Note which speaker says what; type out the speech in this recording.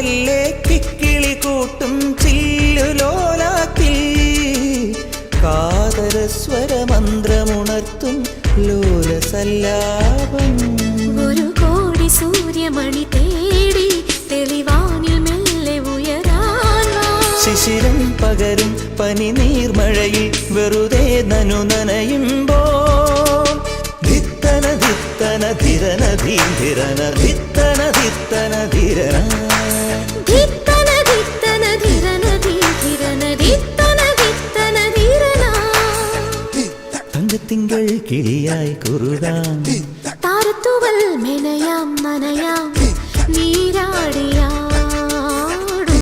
Speaker 1: ചെല്ലേ കിക്കിളി കൂട്ടും ചില്ലുലോലാക്കി കാതരസ്വര മന്ത്രമുണർത്തും ലോലസല്ലാപം. ഒരു
Speaker 2: കോടി സൂര്യമണി തേടി തെളിവാനിൽ മെല്ലെ ഉയരാൻ
Speaker 1: ശിശിരം പകരും പനി നീർമഴയിൽ വെറുതെ നനു നനയുമ്പോ ധിത്തന ധിത്തന ധിരന ധീ ധിരന திங்கள் கிளியாய் குருதான்
Speaker 2: தாரத்துவல் மேனையாம் மனையாம்